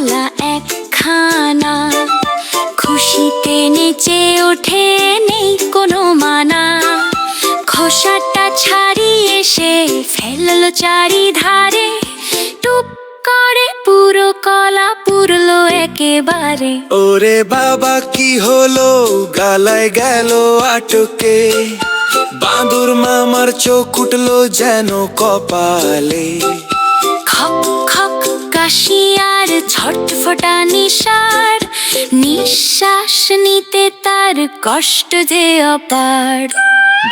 মালা একখানা খুশিতে নেচে ওঠে নেই কোনো মানা খোসাটা ছাড়িয়ে সে ফেলল চারিধারে টুপ করে পুরো কলা পুরলো একেবারে ওরে বাবা কি হলো গালায় গেল আটকে বাঁদুর মামার চোখ উঠল যেন কপালে খক খক কাশিয়া ছটফটা নিশার নিঃশ্বাস নিতে তার কষ্ট যে অপার।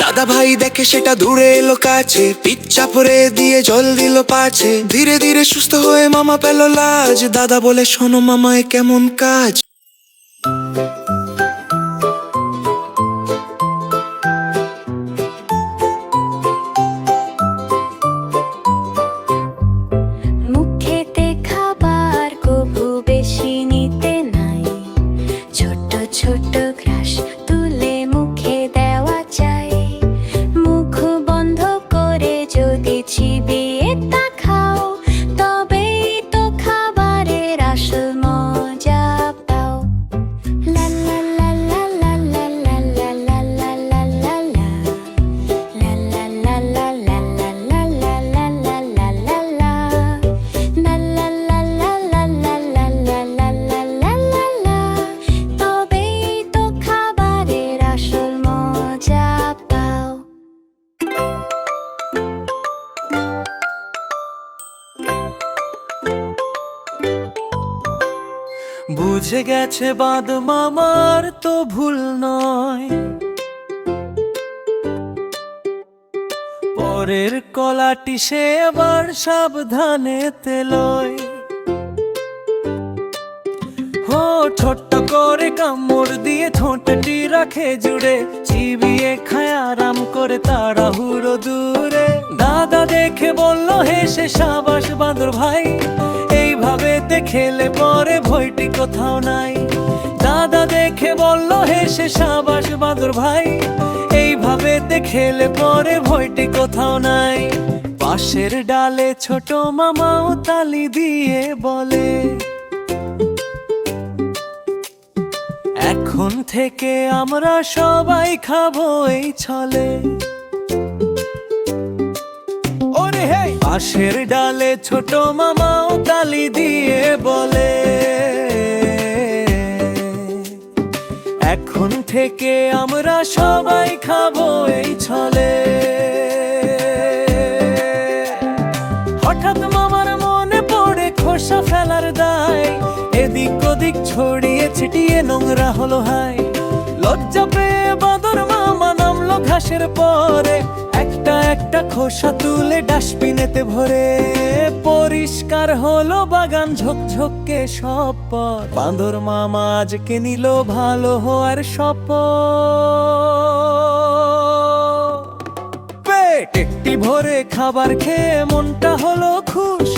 দাদা ভাই দেখে সেটা দূরে এলো কাছে পিচ্চা পরে দিয়ে জল দিল পাছে। ধীরে ধীরে সুস্থ হয়ে মামা পেল লাজ, দাদা বলে, শোনো মামায় কেমন কাজ? ছোট বুঝে গেছে বাদ মামার তো ভুল নয়। পরের কলাটি সে আবার সাবধানে তেলয়। হো, ছোট্ট করে কামড় দিয়ে ঠোঁটটি রাখে জুড়ে, চিবিয়ে খায় আরাম করে তাড়াহুড়ো দূরে। দাদা দেখে বলল হেসে সাবাস বাঁদর ভাই এইভাবে খেলে পরে ভয়টি কোথাও নাই। দাদা দেখে বলল হেসে সাবাস বাঁদর ভাই এইভাবে খেলে পরে ভয়টি কোথাও নাই। পাশের ডালে ছোট মামাও তালি দিয়ে বলে, এখন থেকে আমরা সবাই খাব এই ছলে। হে পাশের ডালে ছোট মামাও তালি দিয়ে বলে, এখন থেকে আমরা সবাই খাব এই ছলে। হঠাৎ মামার মনে পড়ে খোসা ফেলার দায়, এদিক ওদিক ছড়িয়ে ছিটিয়ে নোংরা হলো হাই লজ্জা পেয়ে ঘাসের পরে একটা একটা খোসা তুলে ডাস্টবিনেতে ভরে। পরিষ্কার হলো বাগান ঝকঝকে সব পর বাঁদর মামা আজকে নিল ভালো হওয়ার শপথ। পেট একটি ভরে খাবার খেয়ে মনটা হলো খুশ।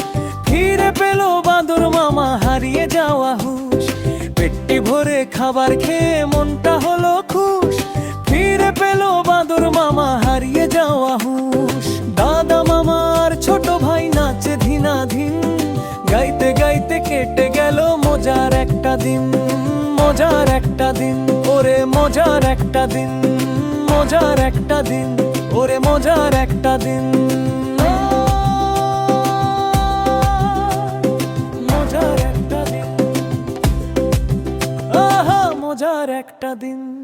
ফিরে পেল বাঁদর মামা, হারিয়ে যাওয়া হুশ। পেটটি ভরে খাবার খেয়ে মনটা একটা দিন, মজার একটা দিন, ওরে মজার একটা দিন, মজার একটা দিন, ওরে মজার একটা দিন। মজার একটা দিন, আহা, মজার একটা দিন।